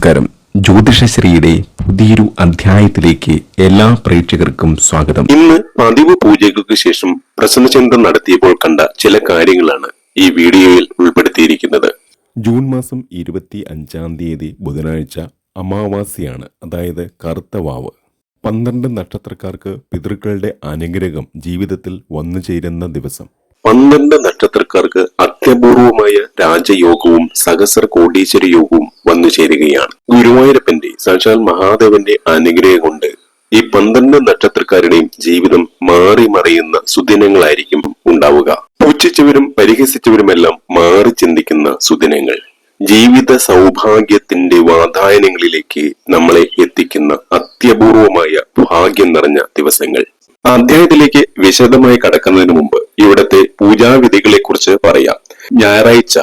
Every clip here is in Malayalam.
നമസ്കാരം. ജ്യോതിഷശ്രീയുടെ പുതിയൊരു അധ്യായത്തിലേക്ക് എല്ലാ പ്രേക്ഷകർക്കും സ്വാഗതം. ഇന്ന് പതിവ് പൂജകൾക്ക് ശേഷം പ്രസന്നചന്ദ്രൻ നടത്തിയപ്പോൾ കണ്ട ചില കാര്യങ്ങളാണ് ഈ വീഡിയോയിൽ ഉൾപ്പെടുത്തിയിരിക്കുന്നത്. ജൂൺ മാസം ഇരുപത്തി അഞ്ചാം തീയതി ബുധനാഴ്ച അമാവാസിയാണ് അതായത് കറുത്ത വാവ്. പന്ത്രണ്ട് നക്ഷത്രക്കാർക്ക് പിതൃക്കളുടെ അനുഗ്രഹം ജീവിതത്തിൽ വന്നു ചേരുന്ന ദിവസം. പന്ത്രണ്ട് നക്ഷത്രക്കാർക്ക് അത്യപൂർവമായ രാജയോഗവും സഹസ്ര കോടീശ്വര യോഗവും വന്നു ചേരുകയാണ്. ഗുരുവായൂരപ്പന്റെ സാക്ഷാൽ മഹാദേവന്റെ അനുഗ്രഹം കൊണ്ട് ഈ പന്ത്രണ്ട് നക്ഷത്രക്കാരുടെയും ജീവിതം മാറി മറിയുന്ന സുദിനങ്ങളായിരിക്കും ഉണ്ടാവുക. പുച്ഛിച്ചവരും പരിഹസിച്ചവരുമെല്ലാം മാറി ചിന്തിക്കുന്ന സുദിനങ്ങൾ. ജീവിത സൗഭാഗ്യത്തിന്റെ വാതായനങ്ങളിലേക്ക് നമ്മളെ എത്തിക്കുന്ന അത്യപൂർവമായ ഭാഗ്യം നിറഞ്ഞ ദിവസങ്ങൾ. അധ്യായത്തിലേക്ക് വിശദമായി കടക്കുന്നതിന് മുമ്പ് ഇവിടത്തെ പൂജാവിധികളെ കുറിച്ച് പറയാം. ഞായറാഴ്ച.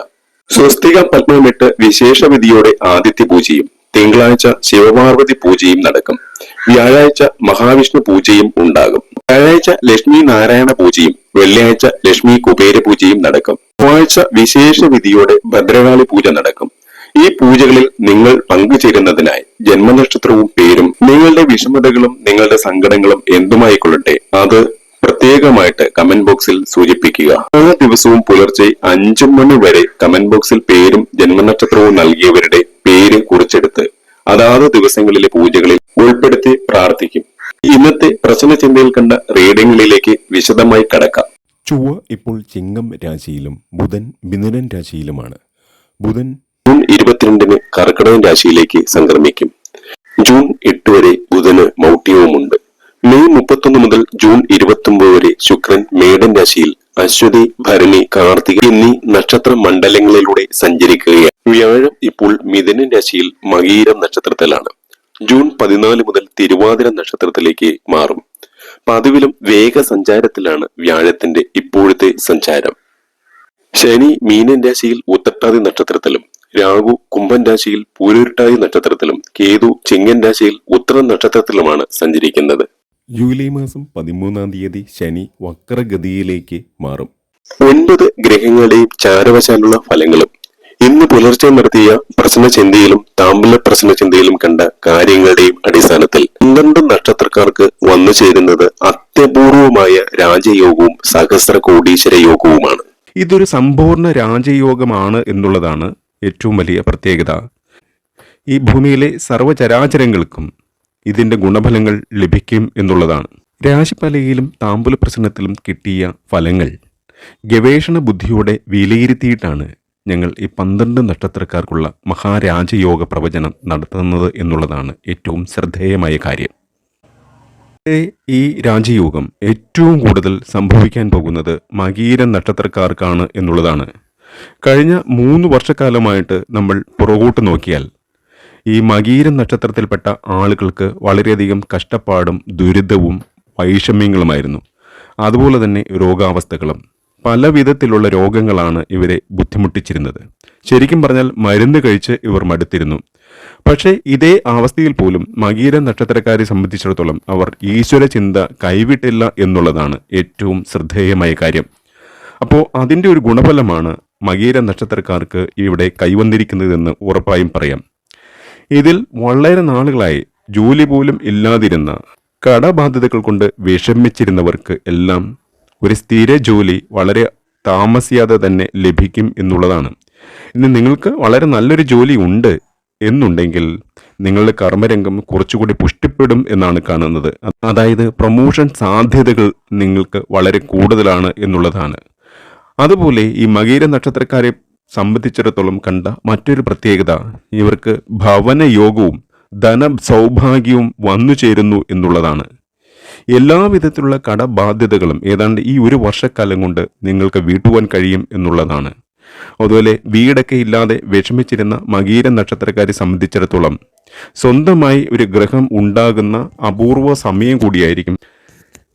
സ്വസ്തിക പത്മമിട്ട് വിശേഷവിധിയോടെ ആദിത്യ പൂജയും തിങ്കളാഴ്ച ശിവപാർവതി പൂജയും നടക്കും. വ്യാഴാഴ്ച മഹാവിഷ്ണു പൂജയും ഉണ്ടാകും. വ്യാഴാഴ്ച ലക്ഷ്മി നാരായണ പൂജയും വെള്ളിയാഴ്ച ലക്ഷ്മി കുബേര പൂജയും നടക്കും. ചൊവ്വാഴ്ച വിശേഷ വിധിയോടെ ഭദ്രകാളി പൂജ നടക്കും. ഈ പൂജകളിൽ നിങ്ങൾ പങ്കുചേരുന്നതിനായി ജന്മനക്ഷത്രവും പേരും നിങ്ങളുടെ വിഷമതകളും നിങ്ങളുടെ സങ്കടങ്ങളും എന്തുമായിക്കൊള്ളട്ടെ അത് പ്രത്യേകമായിട്ട് കമന്റ് ബോക്സിൽ സൂചിപ്പിക്കുക. ആ ദിവസവും പുലർച്ചെ അഞ്ചു മണി വരെ കമന്റ് ബോക്സിൽ പേരും ജന്മനക്ഷത്രവും നൽകിയവരുടെ പേര് കുറിച്ചെടുത്ത് അതാത് ദിവസങ്ങളിലെ പൂജകളിൽ ഉൾപ്പെടുത്തി പ്രാർത്ഥിക്കും. ഇന്നത്തെ പ്രശ്ന ചിന്തയിൽ കണ്ട റീഡിംഗുകളിലേക്ക് വിശദമായി കടക്കാം. ചൊവ്വ ഇപ്പോൾ ചിങ്ങം രാശിയിലും ബുധൻ മിഥുനൻ രാശിയിലുമാണ്. ബുധൻ ജൂൺ ഇരുപത്തിരണ്ടിന് കർക്കിടകൻ രാശിയിലേക്ക് സംക്രമിക്കും. ജൂൺ എട്ട് വരെ ബുധന് മൗഢ്യവുമുണ്ട്. മെയ് മുപ്പത്തൊന്ന് മുതൽ ജൂൺ ഇരുപത്തൊമ്പത് വരെ ശുക്രൻ മേടൻ രാശിയിൽ അശ്വതി ഭരണി കാർത്തിക എന്നീ നക്ഷത്ര മണ്ഡലങ്ങളിലൂടെ സഞ്ചരിക്കുകയാണ്. വ്യാഴം ഇപ്പോൾ മിഥുനൻ രാശിയിൽ മകീരം നക്ഷത്രത്തിലാണ്. ജൂൺ പതിനാല് മുതൽ തിരുവാതിര നക്ഷത്രത്തിലേക്ക് മാറും. പതിവിലും വേഗ സഞ്ചാരത്തിലാണ് വ്യാഴത്തിന്റെ ഇപ്പോഴത്തെ സഞ്ചാരം. ശനി മീനൻ രാശിയിൽ ഉത്തട്ടാതി നക്ഷത്രത്തിലും രാഹു കുംഭൻ രാശിയിൽ പൂരുരുട്ടാതി നക്ഷത്രത്തിലും കേതു ചിങ്ങൻ രാശിയിൽ ഉത്തര നക്ഷത്രത്തിലുമാണ് സഞ്ചരിക്കുന്നത്. ജൂലൈ മാസം പതിമൂന്നാം തീയതി ശനി വക്രഗതിയിലേക്ക് മാറും. ഒൻപത് ഗ്രഹങ്ങളുടെയും ചാരവശാലുള്ള ഫലങ്ങളും ഇന്ന് പുലർച്ചെ നടത്തിയ പ്രശ്നചിന്തയിലും താമ്പല പ്രശ്നചിന്തയിലും കണ്ട കാര്യങ്ങളുടെയും അടിസ്ഥാനത്തിൽ പന്ത്രണ്ട് നക്ഷത്രക്കാർക്ക് വന്നു ചേരുന്നത് അത്യപൂർവമായ രാജയോഗവും സഹസ്ര കോടീശ്വര യോഗവുമാണ്. ഇതൊരു സമ്പൂർണ രാജയോഗമാണ് എന്നുള്ളതാണ് ഏറ്റവും വലിയ പ്രത്യേകത. ഈ ഭൂമിയിലെ സർവചരാചരങ്ങൾക്കും ഇതിന്റെ ഗുണഫലങ്ങൾ ലഭിക്കും എന്നുള്ളതാണ്. രാശിപ്പലകയിലും താമ്പുല പ്രശ്നത്തിലും കിട്ടിയ ഫലങ്ങൾ ഗവേഷണ ബുദ്ധിയോടെ വിലയിരുത്തിയിട്ടാണ് ഞങ്ങൾ ഈ പന്ത്രണ്ട് നക്ഷത്രക്കാർക്കുള്ള മഹാരാജയോഗ പ്രവചനം നടത്തുന്നത് എന്നുള്ളതാണ് ഏറ്റവും ശ്രദ്ധേയമായ കാര്യം. ഈ- രാജയോഗം ഏറ്റവും കൂടുതൽ സംഭവിക്കാൻ പോകുന്നത് മകീര നക്ഷത്രക്കാർക്കാണ് എന്നുള്ളതാണ്. കഴിഞ്ഞ മൂന്ന് വർഷക്കാലമായിട്ട് നമ്മൾ പുറകോട്ട് നോക്കിയാൽ ഈ മകീരം നക്ഷത്രത്തിൽപ്പെട്ട ആളുകൾക്ക് വളരെയധികം കഷ്ടപ്പാടും ദുരിതവും വൈഷമ്യങ്ങളുമായിരുന്നു. അതുപോലെ തന്നെ രോഗാവസ്ഥകളും. പല വിധത്തിലുള്ള രോഗങ്ങളാണ് ഇവരെ ബുദ്ധിമുട്ടിച്ചിരുന്നത്. ശരിക്കും പറഞ്ഞാൽ മരുന്ന് കഴിച്ച് ഇവർ മടുത്തിരുന്നു. പക്ഷേ ഇതേ അവസ്ഥയിൽ പോലും മകീര നക്ഷത്രക്കാരെ സംബന്ധിച്ചിടത്തോളം അവർ ഈശ്വര ചിന്ത കൈവിട്ടില്ല എന്നുള്ളതാണ് ഏറ്റവും ശ്രദ്ധേയമായ കാര്യം. അപ്പോൾ അതിന്റെ ഒരു ഗുണഫലമാണ് മകീര നക്ഷത്രക്കാർക്ക് ഇവിടെ കൈവന്നിരിക്കുന്നതെന്ന് ഉറപ്പായും പറയാം. ഇതിൽ വളരെ നാളുകളായി ജോലി പോലും ഇല്ലാതിരുന്ന കടബാധ്യതകൾ കൊണ്ട് വിഷമിച്ചിരുന്നവർക്ക് എല്ലാം ഒരു സ്ഥിര ജോലി വളരെ താമസിയാതെ തന്നെ ലഭിക്കും എന്നുള്ളതാണ്. ഇന്ന് നിങ്ങൾക്ക് വളരെ നല്ലൊരു ജോലി ഉണ്ട് എന്നുണ്ടെങ്കിൽ നിങ്ങളുടെ കർമ്മരംഗം കുറച്ചുകൂടി പുഷ്ടിപ്പെടും എന്നാണ് കാണുന്നത്. അതായത് പ്രൊമോഷൻ സാധ്യതകൾ നിങ്ങൾക്ക് വളരെ കൂടുതലാണ് എന്നുള്ളതാണ്. അതുപോലെ ഈ മകീര നക്ഷത്രക്കാരെ സംബന്ധിച്ചിടത്തോളം കണ്ട മറ്റൊരു പ്രത്യേകത ഇവർക്ക് ഭവനയോഗവും ധന സൗഭാഗ്യവും വന്നു ചേരുന്നു എന്നുള്ളതാണ്. എല്ലാവിധത്തിലുള്ള കടബാധ്യതകളും ഏതാണ്ട് ഈ ഒരു വർഷക്കാലം കൊണ്ട് നിങ്ങൾക്ക് വീട്ടുവാൻ കഴിയും എന്നുള്ളതാണ്. അതുപോലെ വീടൊക്കെ ഇല്ലാതെ വിഷമിച്ചിരുന്ന മകീര നക്ഷത്രക്കാരെ സംബന്ധിച്ചിടത്തോളം സ്വന്തമായി ഒരു ഗ്രഹം ഉണ്ടാകുന്ന അപൂർവ സമയം കൂടിയായിരിക്കും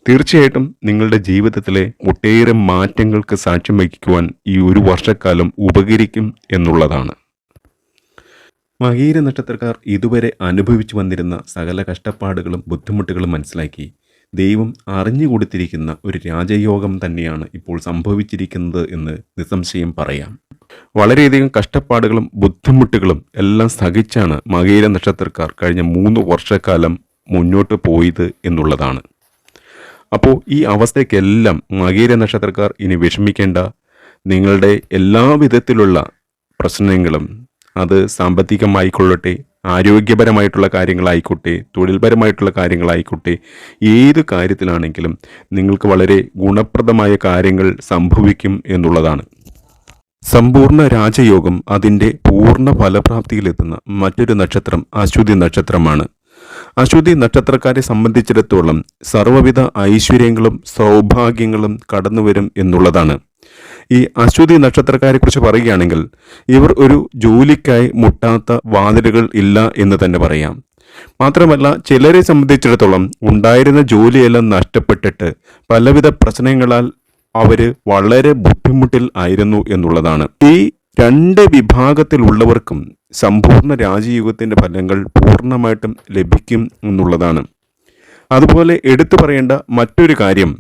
തീർച്ചയായിട്ടും നിങ്ങളുടെ ജീവിതത്തിലെ ഒട്ടേറെ മാറ്റങ്ങൾക്ക് സാക്ഷ്യം വഹിക്കുവാൻ ഈ ഒരു വർഷക്കാലം ഉപകരിക്കും എന്നുള്ളതാണ്. മഹീര നക്ഷത്രക്കാർ ഇതുവരെ അനുഭവിച്ചു വന്നിരുന്ന സകല കഷ്ടപ്പാടുകളും ബുദ്ധിമുട്ടുകളും മനസ്സിലാക്കി ദൈവം അറിഞ്ഞുകൊടുത്തിരിക്കുന്ന ഒരു രാജയോഗം തന്നെയാണ് ഇപ്പോൾ സംഭവിച്ചിരിക്കുന്നത് എന്ന് നിസ്സംശയം പറയാം. വളരെയധികം കഷ്ടപ്പാടുകളും ബുദ്ധിമുട്ടുകളും എല്ലാം സഹിച്ചാണ് മകീര നക്ഷത്രക്കാർ കഴിഞ്ഞ മൂന്ന് വർഷക്കാലം മുന്നോട്ട് പോയത് എന്നുള്ളതാണ്. അപ്പോൾ ഈ അവസ്ഥയ്ക്കെല്ലാം മകീര നക്ഷത്രക്കാർ ഇനി വിഷമിക്കേണ്ട. നിങ്ങളുടെ എല്ലാ വിധത്തിലുള്ള പ്രശ്നങ്ങളും അത് സാമ്പത്തികമായിക്കൊള്ളട്ടെ ആരോഗ്യപരമായിട്ടുള്ള കാര്യങ്ങളായിക്കോട്ടെ തൊഴിൽപരമായിട്ടുള്ള കാര്യങ്ങളായിക്കോട്ടെ ഏത് കാര്യത്തിലാണെങ്കിലും നിങ്ങൾക്ക് വളരെ ഗുണപ്രദമായ കാര്യങ്ങൾ സംഭവിക്കും എന്നുള്ളതാണ്. സമ്പൂർണ രാജയോഗം അതിന്റെ പൂർണ ഫലപ്രാപ്തിയിലെത്തുന്ന മറ്റൊരു നക്ഷത്രം അശ്വതി നക്ഷത്രമാണ്. അശ്വതി നക്ഷത്രക്കാരെ സംബന്ധിച്ചിടത്തോളം സർവവിധ ഐശ്വര്യങ്ങളും സൗഭാഗ്യങ്ങളും കടന്നുവരും എന്നുള്ളതാണ്. ഈ അശ്വതി നക്ഷത്രക്കാരെ കുറിച്ച് പറയുകയാണെങ്കിൽ ഇവർ ഒരു ജോലിക്കായി മുട്ടാത്ത വാതിലുകൾ ഇല്ല എന്ന് തന്നെ പറയാം. മാത്രമല്ല ചിലരെ സംബന്ധിച്ചിടത്തോളം ഉണ്ടായിരുന്ന ജോലിയെല്ലാം നഷ്ടപ്പെട്ടിട്ട് പലവിധ പ്രശ്നങ്ങളാൽ അവർ വളരെ ബുദ്ധിമുട്ടിൽ ആയിരുന്നു എന്നുള്ളതാണ്. ഈ രണ്ട് വിഭാഗത്തിലുള്ളവർക്കും സമ്പൂർണ രാജയുഗത്തിന്റെ ഫലങ്ങൾ പൂർണമായിട്ടും ലഭിക്കും എന്നുള്ളതാണ്. അതുപോലെ എടുത്തു പറയേണ്ട മറ്റൊരു കാര്യം.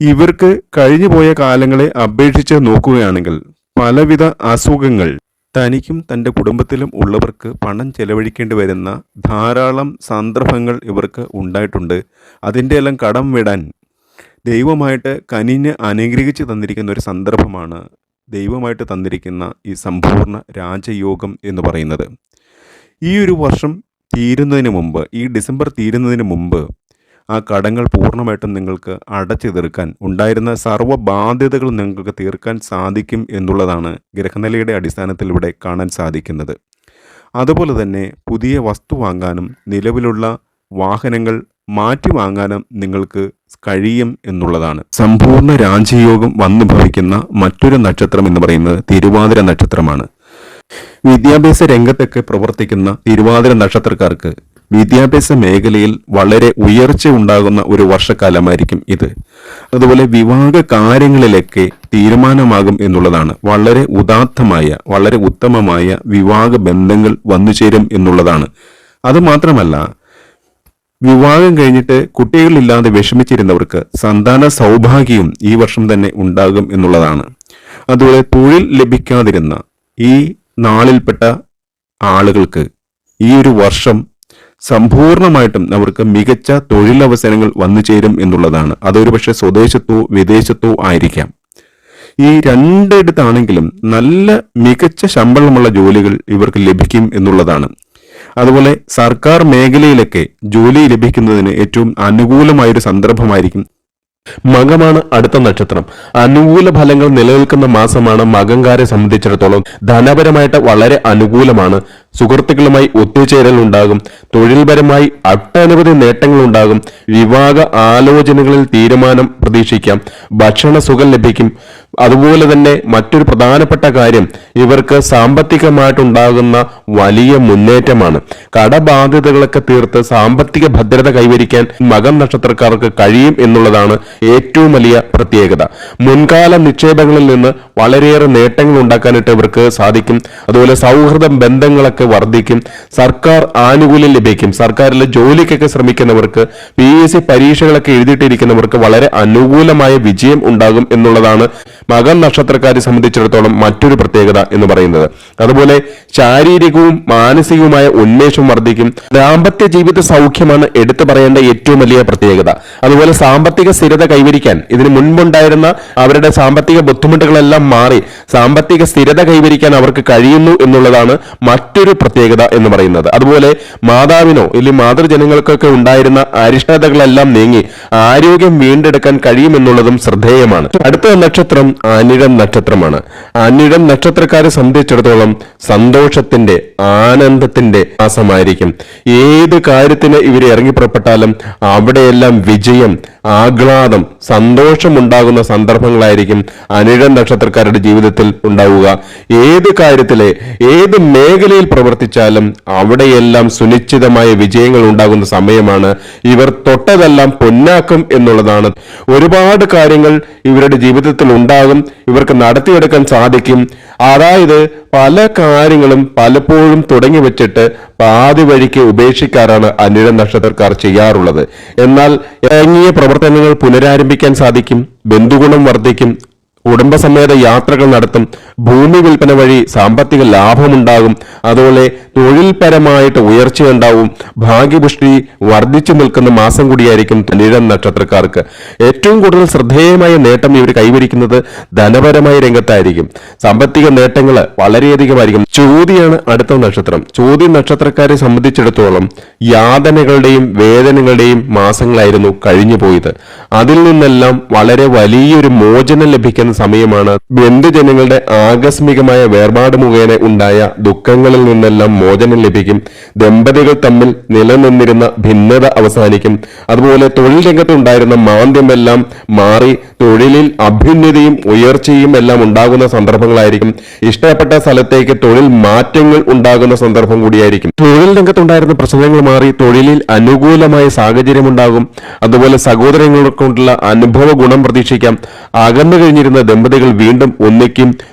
ഇവർക്ക് കഴിഞ്ഞുപോയ കാലങ്ങളെ അപേക്ഷിച്ച് നോക്കുകയാണെങ്കിൽ പലവിധ അസുഖങ്ങൾ തനിക്കും തന്റെ കുടുംബത്തിലും ഉള്ളവർക്ക് പണം ചെലവഴിക്കേണ്ടി വരുന്ന ധാരാളം സന്ദർഭങ്ങൾ ഇവർക്ക് ഉണ്ടായിട്ടുണ്ട്. അതിന്റെ എല്ലാം കടം വിടാൻ ദൈവമായിട്ട് കനിഞ്ഞ് അനുഗ്രഹിച്ച് തന്നിരിക്കുന്ന ഒരു സന്ദർഭമാണ് ദൈവമായിട്ട് തന്നിരിക്കുന്ന ഈ സമ്പൂർണ രാജയോഗം എന്ന് പറയുന്നത്. ഈ ഒരു വർഷം തീരുന്നതിന് മുമ്പ് ഈ ഡിസംബർ തീരുന്നതിന് മുമ്പ് ആ കടങ്ങൾ പൂർണമായിട്ടും നിങ്ങൾക്ക് അടച്ചു തീർക്കാൻ ഉണ്ടായിരുന്ന സർവ ബാധ്യതകൾ നിങ്ങൾക്ക് തീർക്കാൻ സാധിക്കും എന്നുള്ളതാണ് ഗ്രഹനിലയുടെ അടിസ്ഥാനത്തിൽ ഇവിടെ കാണാൻ സാധിക്കുന്നത്. അതുപോലെ തന്നെ പുതിയ വസ്തു വാങ്ങാനും നിലവിലുള്ള വാഹനങ്ങൾ മാറ്റി വാങ്ങാനും നിങ്ങൾക്ക് കഴിയും എന്നുള്ളതാണ്. സമ്പൂർണ രാജയോഗം വന്നു ഭവിക്കുന്ന മറ്റൊരു നക്ഷത്രം എന്ന് പറയുന്നത് തിരുവാതിര നക്ഷത്രമാണ്. വിദ്യാഭ്യാസ രംഗത്തൊക്കെ പ്രവർത്തിക്കുന്ന തിരുവാതിര നക്ഷത്രക്കാർക്ക് വിദ്യാഭ്യാസ മേഖലയിൽ വളരെ ഉയർച്ച ഉണ്ടാകുന്ന ഒരു വർഷക്കാലമായിരിക്കും ഇത്. അതുപോലെ വിവാഹ കാര്യങ്ങളിലൊക്കെ തീരുമാനമാകും എന്നുള്ളതാണ്. വളരെ ഉദാത്തമായ വളരെ ഉത്തമമായ വിവാഹ ബന്ധങ്ങൾ വന്നു ചേരും എന്നുള്ളതാണ്. അതുമാത്രമല്ല വിവാഹം കഴിഞ്ഞിട്ട് കുട്ടികളില്ലാതെ വിഷമിച്ചിരുന്നവർക്ക് സന്താന സൗഭാഗ്യവും ഈ വർഷം തന്നെ ഉണ്ടാകും എന്നുള്ളതാണ്. അതുപോലെ തൊഴിൽ ലഭിക്കാതിരുന്ന ഈ നാളിൽപ്പെട്ട ആളുകൾക്ക് ഈ ഒരു വർഷം സമ്പൂർണമായിട്ടും അവർക്ക് മികച്ച തൊഴിലവസരങ്ങൾ വന്നു ചേരും എന്നുള്ളതാണ്. അതൊരു പക്ഷെ സ്വദേശത്തോ വിദേശത്തോ ആയിരിക്കാം. ഈ രണ്ടിടത്താണെങ്കിലും നല്ല മികച്ച ശമ്പളമുള്ള ജോലികൾ ഇവർക്ക് ലഭിക്കും എന്നുള്ളതാണ്. അതുപോലെ സർക്കാർ മേഖലയിലൊക്കെ ജോലി ലഭിക്കുന്നതിന് ഏറ്റവും അനുകൂലമായ ഒരു സന്ദർഭമായിരിക്കും. മകമാണ് അടുത്ത നക്ഷത്രം. അനുകൂല ഫലങ്ങൾ നിലനിൽക്കുന്ന മാസമാണ് മകങ്കാരെ സംബന്ധിച്ചിടത്തോളം ധനപരമായിട്ട് വളരെ അനുകൂലമാണ്. സുഹൃത്തുക്കളുമായി ഒത്തുചേരൽ ഉണ്ടാകും തൊഴിൽപരമായി ഒട്ടനവധി നേട്ടങ്ങൾ ഉണ്ടാകും വിവാഹ ആലോചനകളിൽ തീരുമാനം പ്രതീക്ഷിക്കാം. ഭക്ഷണ സുഖം ലഭിക്കും. അതുപോലെ തന്നെ മറ്റൊരു പ്രധാനപ്പെട്ട കാര്യം ഇവർക്ക് സാമ്പത്തികമായിട്ടുണ്ടാകുന്ന വലിയ മുന്നേറ്റമാണ്. കടബാധ്യതകളൊക്കെ തീർത്ത് സാമ്പത്തിക ഭദ്രത കൈവരിക്കാൻ മകൻ നക്ഷത്രക്കാർക്ക് കഴിയും എന്നുള്ളതാണ് ഏറ്റവും വലിയ പ്രത്യേകത. മുൻകാല നിക്ഷേപങ്ങളിൽ നിന്ന് വളരെയേറെ നേട്ടങ്ങൾ ഉണ്ടാക്കാനായിട്ട് ഇവർക്ക് സാധിക്കും. അതുപോലെ സൗഹൃദ ബന്ധങ്ങളൊക്കെ വർദ്ധിക്കും. സർക്കാർ ആനുകൂല്യം ലഭിക്കും. സർക്കാരിലെ ജോലിക്കൊക്കെ ശ്രമിക്കുന്നവർക്ക് പി എസ് സി പരീക്ഷകളൊക്കെ എഴുതിയിട്ടിരിക്കുന്നവർക്ക് വളരെ അനുകൂലമായ വിജയം ഉണ്ടാകും എന്നുള്ളതാണ് മകൻ നക്ഷത്രക്കാരെ സംബന്ധിച്ചിടത്തോളം മറ്റൊരു പ്രത്യേകത എന്ന് പറയുന്നത്. അതുപോലെ ശാരീരികവും മാനസികവുമായ ഉന്മേഷം വർദ്ധിക്കും. ദാമ്പത്യ ജീവിത സൗഖ്യമാണ് എടുത്തു പറയേണ്ട ഏറ്റവും വലിയ പ്രത്യേകത. അതുപോലെ സാമ്പത്തിക സ്ഥിരത കൈവരിക്കാൻ ഇതിന് മുൻപുണ്ടായിരുന്ന അവരുടെ സാമ്പത്തിക ബുദ്ധിമുട്ടുകളെല്ലാം മാറി സാമ്പത്തിക സ്ഥിരത കൈവരിക്കാൻ അവർക്ക് കഴിയുന്നു എന്നുള്ളതാണ് മറ്റൊരു പ്രത്യേകത എന്ന് പറയുന്നത്. അതുപോലെ മാതാവിനോ ഇല്ലെങ്കിൽ മാതൃജനങ്ങൾക്കൊക്കെ ഉണ്ടായിരുന്ന അരിഷ്ടതകളെല്ലാം നീങ്ങി ആരോഗ്യം വീണ്ടെടുക്കാൻ കഴിയുമെന്നുള്ളതും ശ്രദ്ധേയമാണ്. അടുത്ത നക്ഷത്രം അനിഴം നക്ഷത്രമാണ്. അനിഴം നക്ഷത്രക്കാരെ സംബന്ധിച്ചിടത്തോളം സന്തോഷത്തിന്റെ ആനന്ദത്തിന്റെ മാസമായിരിക്കും. ഏത് കാര്യത്തിന് ഇവർ ഇറങ്ങി പുറപ്പെട്ടാലും അവിടെയെല്ലാം വിജയം ആഹ്ലാദം സന്തോഷമുണ്ടാകുന്ന സന്ദർഭങ്ങളായിരിക്കും അനിഴം നക്ഷത്രക്കാരുടെ ജീവിതത്തിൽ ഉണ്ടാവുക. ഏത് കാര്യത്തിലെ ഏത് മേഖലയിൽ പ്രവർത്തിച്ചാലും അവിടെയെല്ലാം സുനിശ്ചിതമായ വിജയങ്ങൾ ഉണ്ടാകുന്ന സമയമാണ്. ഇവർ തൊട്ടതെല്ലാം പൊന്നാക്കും എന്നുള്ളതാണ്. ഒരുപാട് കാര്യങ്ങൾ ഇവരുടെ ജീവിതത്തിൽ ഉണ്ടാകും ഇവർക്ക് നടത്തിയെടുക്കാൻ സാധിക്കും. അതായത് പല കാര്യങ്ങളും പലപ്പോഴും തുടങ്ങി വെച്ചിട്ട് പാതി വഴിക്ക് ഉപേക്ഷിക്കാറാണ് അനിഴം നക്ഷത്രക്കാർ ചെയ്യാറുള്ളത്. എന്നാൽ ഇറങ്ങിയ പ്രവർത്തനങ്ങൾ പുനരാരംഭിക്കാൻ സാധിക്കും ബന്ധുഗുണം വർദ്ധിക്കും കുടുംബസമേത യാത്രകൾ നടത്തും ഭൂമി വിൽപ്പന വഴി സാമ്പത്തിക ലാഭമുണ്ടാകും. അതുപോലെ തൊഴിൽപരമായിട്ട് ഉയർച്ചയുണ്ടാവും. ഭാഗ്യപുഷ്ടി വർദ്ധിച്ചു നിൽക്കുന്ന മാസം കൂടിയായിരിക്കും നിഴം നക്ഷത്രക്കാർക്ക്. ഏറ്റവും കൂടുതൽ ശ്രദ്ധേയമായ നേട്ടം ഇവർ കൈവരിക്കുന്നത് ധനപരമായ രംഗത്തായിരിക്കും. സാമ്പത്തിക നേട്ടങ്ങൾ വളരെയധികമായിരിക്കും. ചോതിയാണ് അടുത്ത നക്ഷത്രം. ചോതി നക്ഷത്രക്കാരെ സംബന്ധിച്ചിടത്തോളം യാതനകളുടെയും വേദനകളുടെയും മാസങ്ങളായിരുന്നു കഴിഞ്ഞു പോയത് അതിൽ നിന്നെല്ലാം വളരെ വലിയൊരു മോചനം ലഭിക്കുന്ന സമയമാണ് ബന്ധുജനങ്ങളുടെ ആകസ്മികമായ വേർപാട് മുഖേന ഉണ്ടായ ദുഃഖങ്ങളിൽ നിന്നെല്ലാം മോചനം ലഭിക്കും. ദമ്പതികൾ തമ്മിൽ നിലനിന്നിരുന്ന ഭിന്നത അവസാനിക്കും. അതുപോലെ തൊഴിൽ രംഗത്തുണ്ടായിരുന്ന മാന്ദ്യമെല്ലാം മാറി തൊഴിലിൽ അഭ്യുന്നതിയും ഉയർച്ചയും എല്ലാം ഉണ്ടാകുന്ന സന്ദർഭങ്ങളായിരിക്കും. ഇഷ്ടപ്പെട്ട സ്ഥലത്തേക്ക് തൊഴിൽ മാറ്റങ്ങൾ ഉണ്ടാകുന്ന സന്ദർഭം കൂടിയായിരിക്കും. തൊഴിൽ രംഗത്തുണ്ടായിരുന്ന പ്രശ്നങ്ങൾ മാറി തൊഴിലിൽ അനുകൂലമായ സാഹചര്യം ഉണ്ടാകും. അതുപോലെ സഹോദരങ്ങളെ കൊണ്ടുള്ള അനുഭവ ഗുണം പ്രതീക്ഷിക്കാം. അകന്നു കഴിഞ്ഞിരുന്ന ദമ്പതികൾ വീണ്ടും ഒന്നിക്കും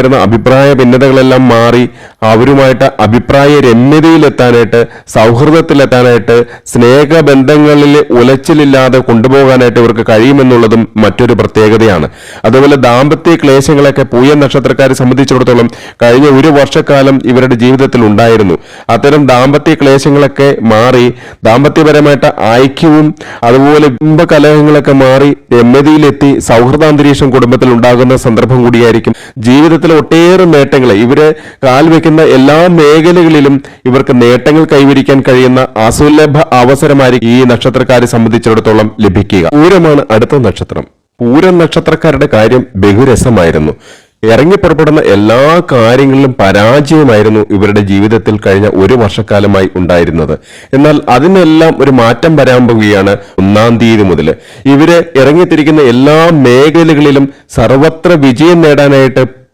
കഴിയുന്നതുമായിട്ടുണ്ടായിരുന്ന അഭിപ്രായ ഭിന്നതകളെല്ലാം മാറി അവരുമായിട്ട് അഭിപ്രായ രമ്യതയിലെത്താനായിട്ട് സൗഹൃദത്തിലെത്താനായിട്ട് സ്നേഹബന്ധങ്ങളിൽ ഉലച്ചിലില്ലാതെ കൊണ്ടുപോകാനായിട്ട് ഇവർക്ക് കഴിയുമെന്നുള്ളതും മറ്റൊരു പ്രത്യേകതയാണ്. അതുപോലെ ദാമ്പത്യ ക്ലേശങ്ങളൊക്കെ പൂയ നക്ഷത്രക്കാരെ സംബന്ധിച്ചിടത്തോളം കഴിഞ്ഞ ഒരു വർഷക്കാലം ഇവരുടെ ജീവിതത്തിൽ ഉണ്ടായിരുന്നു. അത്തരം ദാമ്പത്യ ക്ലേശങ്ങളൊക്കെ മാറി ദാമ്പത്യപരമായിട്ട് ഐക്യവും അതുപോലെ ബിംബകലഹങ്ങളൊക്കെ മാറി രമ്യതയിലെത്തി സൗഹൃദാന്തരീക്ഷം കുടുംബത്തിൽ ഉണ്ടാകുന്ന സന്ദർഭം കൂടിയായിരിക്കും ജീവിതത്തിലെ ഒട്ടേറെ നേട്ടങ്ങൾ ഇവർ കാൽ വെക്കുന്ന എല്ലാ മേഖലകളിലും ഇവർക്ക് നേട്ടങ്ങൾ കൈവരിക്കാൻ കഴിയുന്ന അസുലഭ അവസരമായിരിക്കും ഈ നക്ഷത്രക്കാരെ സംബന്ധിച്ചിടത്തോളം ലഭിക്കുക. പൂരമാണ് അടുത്ത നക്ഷത്രം. പൂരം നക്ഷത്രക്കാരുടെ കാര്യം ബഹുരസമായിരുന്നു. ഇറങ്ങി പുറപ്പെടുന്ന എല്ലാ കാര്യങ്ങളിലും പരാജയമായിരുന്നു ഇവരുടെ ജീവിതത്തിൽ കഴിഞ്ഞ ഒരു വർഷക്കാലമായി ഉണ്ടായിരുന്നത്. എന്നാൽ അതിനെല്ലാം ഒരു മാറ്റം വരാൻ പോവുകയാണ് ഒന്നാം തീയതി മുതൽ. ഇവർ ഇറങ്ങിത്തിരിക്കുന്ന എല്ലാ മേഖലകളിലും സർവത്ര വിജയം നേടാനായിട്ട്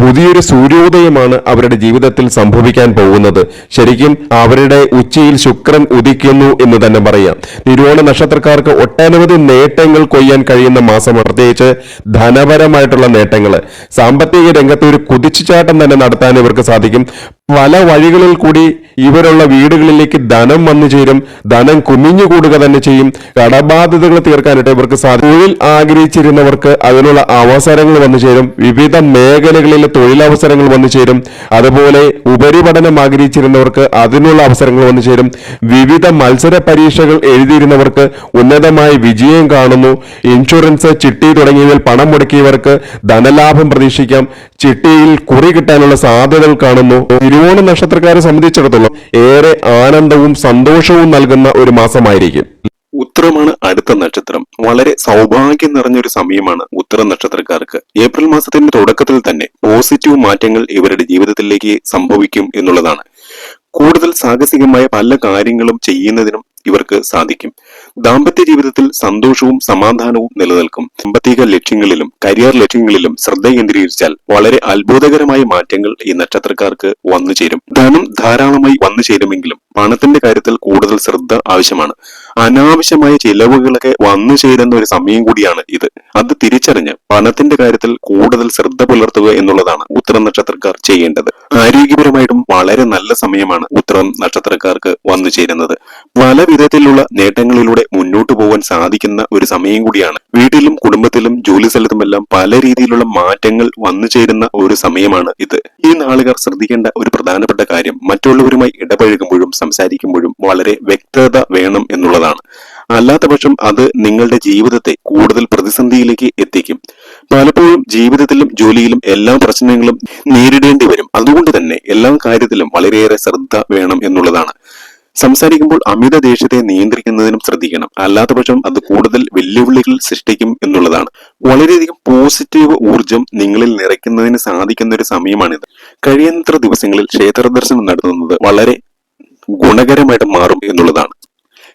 പുതിയൊരു സൂര്യോദയമാണ് അവരുടെ ജീവിതത്തിൽ സംഭവിക്കാൻ പോകുന്നത്. ശരിക്കും അവരുടെ ഉച്ചയിൽ ശുക്രൻ ഉദിക്കുന്നു എന്ന് തന്നെ പറയാം. തിരുവോണ നക്ഷത്രക്കാർക്ക് ഒട്ടനവധി നേട്ടങ്ങൾ കൊയ്യാൻ കഴിയുന്ന മാസം പ്രത്യേകിച്ച് ധനപരമായിട്ടുള്ള നേട്ടങ്ങൾ സാമ്പത്തിക രംഗത്ത് ഒരു കുതിച്ചുചാട്ടം തന്നെ നടത്താൻ ഇവർക്ക് സാധിക്കും. പല വഴികളിൽ കൂടി ഇവരുള്ള വീടുകളിലേക്ക് ധനം വന്നു ചേരും. ധനം കുമിഞ്ഞുകൂടുക തന്നെ ചെയ്യും. കടബാധ്യതകൾ തീർക്കാനായിട്ട് ഇവർക്ക് തൊഴിൽ ആഗ്രഹിച്ചിരുന്നവർക്ക് അതിനുള്ള അവസരങ്ങൾ വന്നു ചേരും. വിവിധ മേഖലകളിലെ തൊഴിലവസരങ്ങൾ വന്നു ചേരും. അതുപോലെ ഉപരിപഠനം ആഗ്രഹിച്ചിരുന്നവർക്ക് അതിനുള്ള അവസരങ്ങൾ വന്നു ചേരും. വിവിധ മത്സര പരീക്ഷകൾ എഴുതിയിരുന്നവർക്ക് ഉന്നതമായ വിജയം കാണുന്നു. ഇൻഷുറൻസ് ചിട്ടി തുടങ്ങിയവയിൽ പണം മുടക്കിയവർക്ക് ധനലാഭം പ്രതീക്ഷിക്കാം. ചിട്ടിയിൽ കുറി കിട്ടാനുള്ള സാധ്യതകൾ കാണുന്നു. തിരുവോണ നക്ഷത്രക്കാരെ സംബന്ധിച്ചിടത്തോളം ഏറെ ആനന്ദവും സന്തോഷവും നൽകുന്ന ഒരു മാസമായിരിക്കും. ഉത്തരമാണ് അടുത്ത നക്ഷത്രം. വളരെ സൗഭാഗ്യം നിറഞ്ഞൊരു സമയമാണ് ഉത്തര നക്ഷത്രക്കാർക്ക്. ഏപ്രിൽ മാസത്തിന്റെ തുടക്കത്തിൽ തന്നെ പോസിറ്റീവ് മാറ്റങ്ങൾ ഇവരുടെ ജീവിതത്തിലേക്ക് സംഭവിക്കും എന്നുള്ളതാണ്. കൂടുതൽ സാഹസികമായ പല കാര്യങ്ങളും ചെയ്യുന്നതിനും ഇവർക്ക് സാധിക്കും. ദാമ്പത്യ ജീവിതത്തിൽ സന്തോഷവും സമാധാനവും നിലനിൽക്കും. സാമ്പത്തിക ലക്ഷ്യങ്ങളിലും കരിയർ ലക്ഷ്യങ്ങളിലും ശ്രദ്ധ കേന്ദ്രീകരിച്ചാൽ വളരെ അത്ഭുതകരമായ മാറ്റങ്ങൾ ഈ നക്ഷത്രക്കാർക്ക് വന്നു ചേരും. ധനം ധാരാളമായി വന്നു ചേരുമെങ്കിലും പണത്തിന്റെ കാര്യത്തിൽ കൂടുതൽ ശ്രദ്ധ ആവശ്യമാണ്. അനാവശ്യമായ ചിലവുകളൊക്കെ വന്നു ചേരുന്ന ഒരു സമയം കൂടിയാണ് ഇത്. അത് തിരിച്ചറിഞ്ഞ് പണത്തിന്റെ കാര്യത്തിൽ കൂടുതൽ ശ്രദ്ധ പുലർത്തുക എന്നുള്ളതാണ് ഉത്തരം നക്ഷത്രക്കാർ ചെയ്യേണ്ടത്. ആരോഗ്യപരമായിട്ടും വളരെ നല്ല സമയമാണ് ഉത്തരം നക്ഷത്രക്കാർക്ക് വന്നു ചേരുന്നത്. പല വിധത്തിലുള്ള നേട്ടങ്ങളിലൂടെ മുന്നോട്ട് പോകാൻ സാധിക്കുന്ന ഒരു സമയം കൂടിയാണ് വീട്ടിലും കുടുംബത്തിലും ജോലി സ്ഥലത്തുമെല്ലാം പല രീതിയിലുള്ള മാറ്റങ്ങൾ വന്നു ചേരുന്ന ഒരു സമയമാണ് ഇത്. ഈ നാളുകാർ ശ്രദ്ധിക്കേണ്ട ഒരു പ്രധാനപ്പെട്ട കാര്യം മറ്റുള്ളവരുമായി ഇടപഴകുമ്പോഴും സംസാരിക്കുമ്പോഴും വളരെ വ്യക്തത വേണം എന്നുള്ളതാണ്. അല്ലാത്ത പക്ഷം അത് നിങ്ങളുടെ ജീവിതത്തെ കൂടുതൽ പ്രതിസന്ധിയിലേക്ക് എത്തിക്കും. പലപ്പോഴും ജീവിതത്തിലും ജോലിയിലും എല്ലാ പ്രശ്നങ്ങളും നേരിടേണ്ടി വരും. അതുകൊണ്ട് തന്നെ എല്ലാ കാര്യത്തിലും വളരെയേറെ ശ്രദ്ധ വേണം എന്നുള്ളതാണ്. സംസാരിക്കുമ്പോൾ അമിത ദേഷ്യത്തെ നിയന്ത്രിക്കുന്നതിനും ശ്രദ്ധിക്കണം. അല്ലാത്ത പക്ഷം അത് കൂടുതൽ വെല്ലുവിളികൾ സൃഷ്ടിക്കും എന്നുള്ളതാണ്. വളരെയധികം പോസിറ്റീവ് ഊർജം നിങ്ങളിൽ നിറയ്ക്കുന്നതിന് സാധിക്കുന്ന ഒരു സമയമാണിത്. കഴിയുന്നത്ര ദിവസങ്ങളിൽ ക്ഷേത്ര ദർശനം നടത്തുന്നത് വളരെ ഗുണകരമായിട്ട് മാറും എന്നുള്ളതാണ്.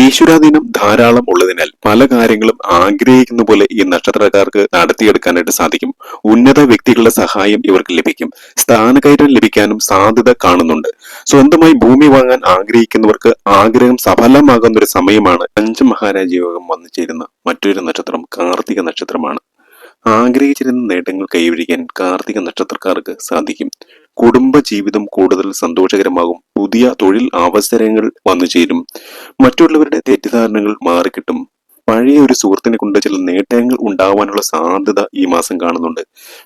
ഈശ്വരാധീനം ധാരാളം ഉള്ളതിനാൽ പല കാര്യങ്ങളും ആഗ്രഹിക്കുന്ന പോലെ ഈ നക്ഷത്രക്കാർക്ക് നടത്തിയെടുക്കാനായിട്ട് സാധിക്കും. ഉന്നത വ്യക്തികളുടെ സഹായം ഇവർക്ക് ലഭിക്കും. സ്ഥാനകയറ്റം ലഭിക്കാനും സാധ്യത കാണുന്നുണ്ട്. സ്വന്തമായി ഭൂമി വാങ്ങാൻ ആഗ്രഹിക്കുന്നവർക്ക് ആഗ്രഹം സഫലമാകുന്ന ഒരു സമയമാണ്. അഞ്ച് മഹാരാജ യോഗം വന്നു ചേരുന്ന മറ്റൊരു നക്ഷത്രം കാർത്തിക നക്ഷത്രമാണ്. ആഗ്രഹിച്ചിരുന്ന നേട്ടങ്ങൾ കൈവരിക്കാൻ കാർത്തിക നക്ഷത്രക്കാർക്ക് സാധിക്കും. കുടുംബ ജീവിതം കൂടുതൽ സന്തോഷകരമാകും. പുതിയ തൊഴിൽ അവസരങ്ങൾ വന്നു ചേരും. മറ്റുള്ളവരുടെ തെറ്റിദ്ധാരണകൾ മാറിക്കിട്ടും. പഴയ ഒരു സുഹൃത്തിനെ കൊണ്ട് ചില നേട്ടങ്ങൾ ഉണ്ടാവാനുള്ള സാധ്യത ഈ മാസം കാണുന്നുണ്ട്.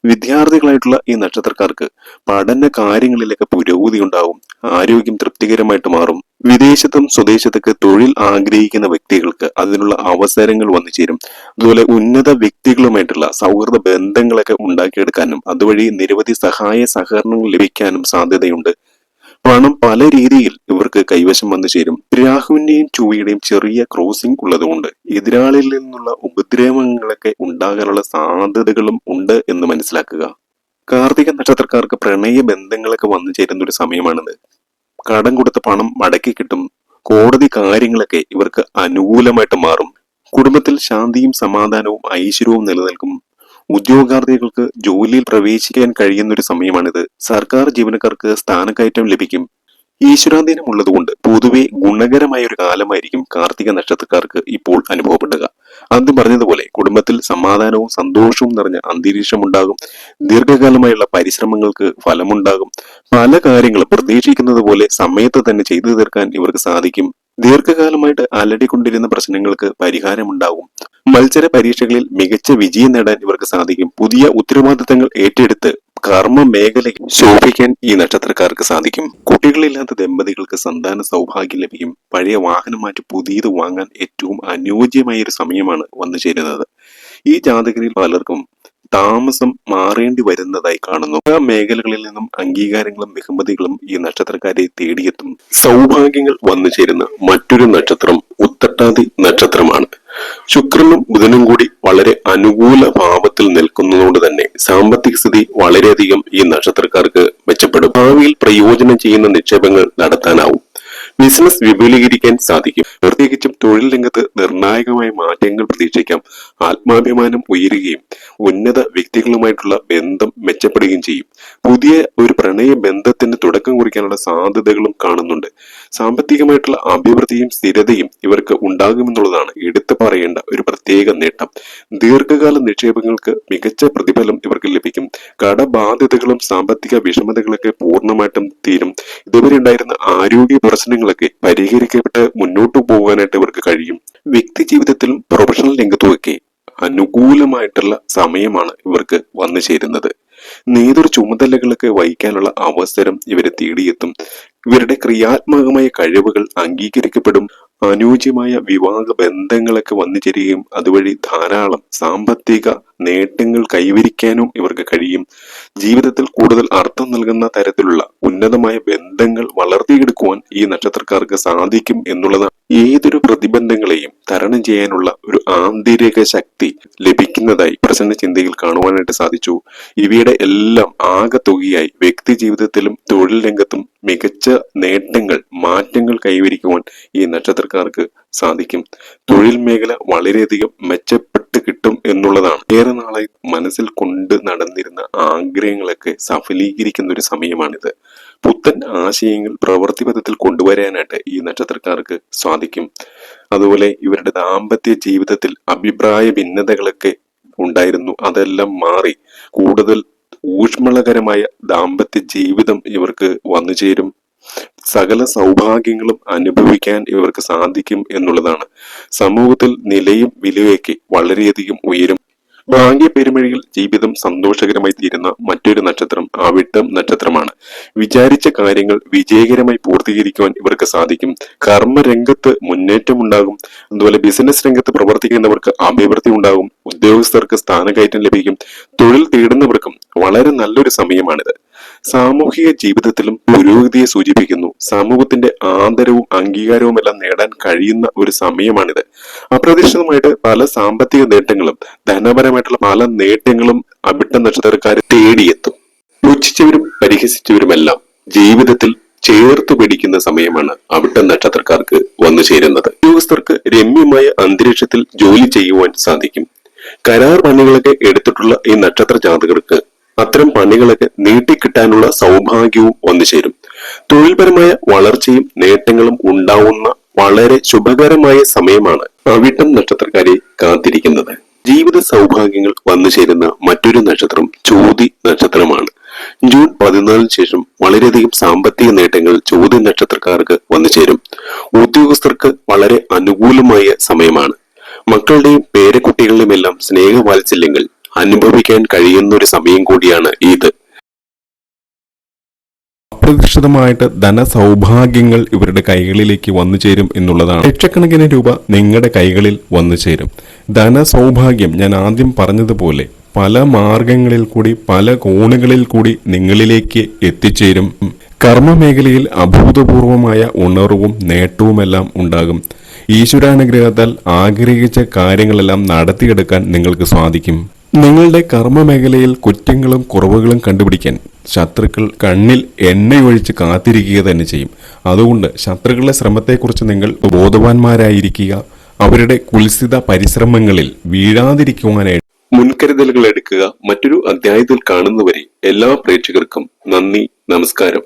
വിദ്യാർത്ഥികളായിട്ടുള്ള ഈ നക്ഷത്രക്കാർക്ക് പഠന കാര്യങ്ങളിലൊക്കെ പുരോഗതി ഉണ്ടാവും. ആരോഗ്യം തൃപ്തികരമായിട്ട് മാറും. വിദേശത്തും സ്വദേശത്തൊക്കെ തൊഴിൽ ആഗ്രഹിക്കുന്ന വ്യക്തികൾക്ക് അതിനുള്ള അവസരങ്ങൾ വന്നു ചേരും. അതുപോലെ ഉന്നത വ്യക്തികളുമായിട്ടുള്ള സൗഹൃദ ബന്ധങ്ങളൊക്കെ ഉണ്ടാക്കിയെടുക്കാനും അതുവഴി നിരവധി സഹായ സഹകരണങ്ങൾ ലഭിക്കാനും സാധ്യതയുണ്ട്. പണം പല രീതിയിൽ ഇവർക്ക് കൈവശം വന്നു ചേരും. രാഹുവിന്റെയും ചൊവ്വയുടെയും ചെറിയ ക്രോസിംഗ് ഉള്ളതുകൊണ്ട് എതിരാളിയിൽ നിന്നുള്ള ഉപദ്രവങ്ങളൊക്കെ ഉണ്ടാകാനുള്ള സാധ്യതകളും ഉണ്ട് എന്ന് മനസ്സിലാക്കുക. കാർത്തിക നക്ഷത്രക്കാർക്ക് പ്രണയ ബന്ധങ്ങളൊക്കെ വന്നു ചേരുന്ന ഒരു സമയമാണിത്. കടം കൊടുത്ത പണം മടക്കി കിട്ടും. കോടതി കാര്യങ്ങളൊക്കെ ഇവർക്ക് അനുകൂലമായിട്ട് മാറും. കുടുംബത്തിൽ ശാന്തിയും സമാധാനവും ഐശ്വര്യവും നിലനിൽക്കും. ഉദ്യോഗാർത്ഥികൾക്ക് ജോലിയിൽ പ്രവേശിക്കാൻ കഴിയുന്ന ഒരു സമയമാണിത്. സർക്കാർ ജീവനക്കാർക്ക് സ്ഥാനക്കയറ്റം ലഭിക്കും. ഈശ്വരാധീനം ഉള്ളതുകൊണ്ട് പൊതുവെ ഗുണകരമായ ഒരു കാലമായിരിക്കും കാർത്തിക നക്ഷത്രക്കാർക്ക് ഇപ്പോൾ അനുഭവപ്പെടുക. ആദ്യം പറഞ്ഞതുപോലെ കുടുംബത്തിൽ സമാധാനവും സന്തോഷവും നിറഞ്ഞ അന്തരീക്ഷം ഉണ്ടാകും ദീർഘകാലമായുള്ള പരിശ്രമങ്ങൾക്ക് ഫലമുണ്ടാകും. പല കാര്യങ്ങളും പ്രതീക്ഷിക്കുന്നത് പോലെ സമയത്ത് തന്നെ ചെയ്തു തീർക്കാൻ ഇവർക്ക് സാധിക്കും. ദീർഘകാലമായിട്ട് അലടിക്കൊണ്ടിരുന്ന പ്രശ്നങ്ങൾക്ക് പരിഹാരമുണ്ടാകും. മത്സര പരീക്ഷകളിൽ മികച്ച വിജയം നേടാൻ ഇവർക്ക് സാധിക്കും. പുതിയ ഉത്തരവാദിത്തങ്ങൾ ഏറ്റെടുത്ത് കർമ്മ മേഖലയിൽ ശോഭിക്കാൻ ഈ നക്ഷത്രക്കാർക്ക് സാധിക്കും. കുട്ടികളില്ലാത്ത ദമ്പതികൾക്ക് സന്താന സൗഭാഗ്യം ലഭിക്കും. പഴയ വാഹനം മാറ്റി പുതിയത് വാങ്ങാൻ ഏറ്റവും അനുയോജ്യമായ ഒരു സമയമാണ് വന്നു ചേരുന്നത്. ഈ ജാതകരിൽ പലർക്കും താമസം മാറേണ്ടി വരുന്നതായി കാണുന്നു. ആ മേഖലകളിൽ നിന്നും അംഗീകാരങ്ങളും ബഹുമതികളും ഈ നക്ഷത്രക്കാരെ തേടിയെത്തും. സൗഭാഗ്യങ്ങൾ വന്നു ചേരുന്ന മറ്റൊരു നക്ഷത്രം ഉത്തട്ടാതി നക്ഷത്രമാണ്. ശുക്രനും ബുധനും കൂടി വളരെ അനുകൂല ഭാവത്തിൽ നിൽക്കുന്നതുകൊണ്ട് തന്നെ സാമ്പത്തിക സ്ഥിതി വളരെയധികം ഈ നക്ഷത്രക്കാർക്ക് മെച്ചപ്പെടും. ഭാവിയിൽ പ്രയോജനം ചെയ്യുന്ന നിക്ഷേപങ്ങൾ നടത്താനാവും. ബിസിനസ് വിപുലീകരിക്കാൻ സാധിക്കും. പ്രത്യേകിച്ചും തൊഴിൽ രംഗത്ത് നിർണായകമായ മാറ്റങ്ങൾ പ്രതീക്ഷിക്കാം. ആത്മാഭിമാനം ഉയരുകയും ഉന്നത വ്യക്തികളുമായിട്ടുള്ള ബന്ധം മെച്ചപ്പെടുകയും ചെയ്യും. പുതിയ ഒരു പ്രണയ ബന്ധത്തിന് തുടക്കം കുറിക്കാനുള്ള സാധ്യതകളും കാണുന്നുണ്ട്. സാമ്പത്തികമായിട്ടുള്ള അഭിവൃദ്ധിയും സ്ഥിരതയും ഇവർക്ക് ഉണ്ടാകുമെന്നുള്ളതാണ് എടുത്തു പറയേണ്ട ഒരു പ്രത്യേക നേട്ടം. ദീർഘകാല നിക്ഷേപങ്ങൾക്ക് മികച്ച പ്രതിഫലം ഇവർക്ക് ലഭിക്കും. കടബാധ്യതകളും സാമ്പത്തിക വിഷമതകളൊക്കെ പൂർണമായിട്ടും തീരും. ഇതുവരെ ഉണ്ടായിരുന്ന ആരോഗ്യ പ്രശ്നങ്ങളൊക്കെ പരിഹരിക്കപ്പെട്ട് മുന്നോട്ട് പോകാനായിട്ട് ഇവർക്ക് കഴിയും. വ്യക്തി ജീവിതത്തിലും പ്രൊഫഷണൽ രംഗത്തുമൊക്കെ അനുകൂലമായിട്ടുള്ള സമയമാണ് ഇവർക്ക് വന്നു ചേരുന്നത്. നേതൃ ചുമതലകളൊക്കെ വഹിക്കാനുള്ള അവസരം ഇവരെ തേടിയെത്തും. ഇവരുടെ ക്രിയാത്മകമായ കഴിവുകൾ അംഗീകരിക്കപ്പെടും. അനുയോജ്യമായ വിവാഹ ബന്ധങ്ങളൊക്കെ വന്നു ചേരുകയും അതുവഴി ധാരാളം സാമ്പത്തിക നേട്ടങ്ങൾ കൈവരിക്കാനും ഇവർക്ക് കഴിയും. ജീവിതത്തിൽ കൂടുതൽ അർത്ഥം നൽകുന്ന തരത്തിലുള്ള ഉന്നതമായ ബന്ധങ്ങൾ വളർത്തിയെടുക്കുവാൻ ഈ നക്ഷത്രക്കാർക്ക് സാധിക്കും എന്നുള്ളതാണ്. ഏതൊരു പ്രതിബന്ധങ്ങളെയും തരണം ചെയ്യാനുള്ള ഒരു ആന്തരിക ശക്തി ലഭിക്കുന്നതായി പ്രസന്ന ചിന്തയിൽ കാണുവാനായിട്ട് സാധിച്ചു. ഇവയുടെ എല്ലാം ആകെത്തുകയായി വ്യക്തി ജീവിതത്തിലും തൊഴിൽ രംഗത്തും മികച്ച നേട്ടങ്ങൾ മാറ്റങ്ങൾ കൈവരിക്കുവാൻ ഈ നക്ഷത്രക്കാർക്ക് സാധിക്കും. തൊഴിൽ മേഖല വളരെയധികം മെച്ചപ്പെട്ട് കിട്ടും എന്നുള്ളതാണ്. ഏറെ നാളായി മനസ്സിൽ കൊണ്ട് നടന്നിരുന്ന ആഗ്രഹങ്ങളൊക്കെ സഫലീകരിക്കുന്ന ഒരു സമയമാണിത്. പുത്തൻ ആശയങ്ങൾ പ്രവൃത്തിപഥത്തിൽ കൊണ്ടുവരാനായിട്ട് ഈ നക്ഷത്രക്കാർക്ക് സാധിക്കും. അതുപോലെ ഇവരുടെ ദാമ്പത്യ ജീവിതത്തിൽ അഭിപ്രായ ഭിന്നതകളൊക്കെ ഉണ്ടായിരുന്നു. അതെല്ലാം മാറി കൂടുതൽ ഊഷ്മളകരമായ ദാമ്പത്യ ജീവിതം ഇവർക്ക് വന്നു ചേരും സകല സൗഭാഗ്യങ്ങളും അനുഭവിക്കാൻ ഇവർക്ക് സാധിക്കും എന്നുള്ളതാണ്. സമൂഹത്തിൽ നിലയും വിലയൊക്കെ വളരെയധികം ഉയരും. ഭാഗ്യ പെരുമഴിയിൽ ജീവിതം സന്തോഷകരമായി തീരുന്ന മറ്റൊരു നക്ഷത്രം അവിട്ടം നക്ഷത്രമാണ്. വിചാരിച്ച കാര്യങ്ങൾ വിജയകരമായി പൂർത്തീകരിക്കുവാൻ ഇവർക്ക് സാധിക്കും. കർമ്മരംഗത്ത് മുന്നേറ്റമുണ്ടാകും. അതുപോലെ ബിസിനസ് രംഗത്ത് പ്രവർത്തിക്കുന്നവർക്ക് അഭിവൃദ്ധി ഉണ്ടാകും. ഉദ്യോഗസ്ഥർക്ക് സ്ഥാനക്കയറ്റം ലഭിക്കും. തൊഴിൽ തേടുന്നവർക്കും വളരെ നല്ലൊരു സമയമാണിത്. സാമൂഹിക ജീവിതത്തിലും പുരോഗതിയെ സൂചിപ്പിക്കുന്നു. സമൂഹത്തിന്റെ ആദരവും അംഗീകാരവും എല്ലാം നേടാൻ കഴിയുന്ന ഒരു സമയമാണിത്. അപ്രതീക്ഷിതമായിട്ട് പല സാമ്പത്തിക നേട്ടങ്ങളും ധനപരമായിട്ടുള്ള പല നേട്ടങ്ങളും അവിട്ട നക്ഷത്രക്കാർ തേടിയെത്തും. പുച്ഛിച്ചവരും പരിഹസിച്ചവരുമെല്ലാം ജീവിതത്തിൽ ചേർത്തു പിടിക്കുന്ന സമയമാണ് അവിട്ട നക്ഷത്രക്കാർക്ക് വന്നു ചേരുന്നത്. ഉദ്യോഗസ്ഥർക്ക് രമ്യമായ അന്തരീക്ഷത്തിൽ ജോലി ചെയ്യുവാൻ സാധിക്കും. കരാർ പണികളൊക്കെ എടുത്തിട്ടുള്ള ഈ നക്ഷത്ര ജാതകർക്ക് അത്തരം പണികളൊക്കെ നീട്ടിക്കിട്ടാനുള്ള സൗഭാഗ്യവും വന്നു ചേരും തൊഴിൽപരമായ വളർച്ചയും നേട്ടങ്ങളും ഉണ്ടാവുന്ന വളരെ ശുഭകരമായ സമയമാണ് അവിട്ടം നക്ഷത്രക്കാരെ കാത്തിരിക്കുന്നത്. ജീവിത സൗഭാഗ്യങ്ങൾ വന്നു ചേരുന്ന മറ്റൊരു നക്ഷത്രം ചോതി നക്ഷത്രമാണ്. ജൂൺ പതിനാലിന് ശേഷം വളരെയധികം സാമ്പത്തിക നേട്ടങ്ങൾ ചോദ്യ നക്ഷത്രക്കാർക്ക് വന്നു ചേരും. ഉദ്യോഗസ്ഥർക്ക് വളരെ അനുകൂലമായ സമയമാണ്. മക്കളുടെയും പേരക്കുട്ടികളുടെയും എല്ലാം സ്നേഹവാത്സല്യങ്ങൾ അനുഭവിക്കാൻ കഴിയുന്ന ഒരു സമയം കൂടിയാണ് ഇത്. അപ്രതീക്ഷിതമായിട്ട് ധനസൗഭാഗ്യങ്ങൾ ഇവരുടെ കൈകളിലേക്ക് വന്നു ചേരും എന്നുള്ളതാണ്. ലക്ഷക്കണക്കിന് രൂപ നിങ്ങളുടെ കൈകളിൽ വന്നു ചേരും. ധനസൗഭാഗ്യം ഞാൻ ആദ്യം പറഞ്ഞതുപോലെ പല മാർഗങ്ങളിൽ കൂടി പല കോണുകളിൽ കൂടി നിങ്ങളിലേക്ക് എത്തിച്ചേരും. കർമ്മ മേഖലയിൽ അഭൂതപൂർവമായ ഉണർവും നേട്ടവുമെല്ലാം ഉണ്ടാകും. ഈശ്വരാനുഗ്രഹത്താൽ ആഗ്രഹിച്ച കാര്യങ്ങളെല്ലാം നടത്തിയെടുക്കാൻ നിങ്ങൾക്ക് സാധിക്കും. നിങ്ങളുടെ കർമ്മമേഖലയിൽ കുറ്റങ്ങളും കുറവുകളും കണ്ടുപിടിക്കാൻ ശത്രുക്കൾ കണ്ണിൽ എണ്ണയൊഴിച്ച് കാത്തിരിക്കുക തന്നെ ചെയ്യും. അതുകൊണ്ട് ശത്രുക്കളുടെ ശ്രമത്തെക്കുറിച്ച് നിങ്ങൾ ബോധവാന്മാരായിരിക്കുക. അവരുടെ കുൽസിത പരിശ്രമങ്ങളിൽ വീഴാതിരിക്കുവാനായിട്ട് മുൻകരുതലുകൾ എടുക്കുക. മറ്റൊരു അധ്യായത്തിൽ കാണുന്നവരെ എല്ലാ പ്രേക്ഷകർക്കും നന്ദി നമസ്കാരം.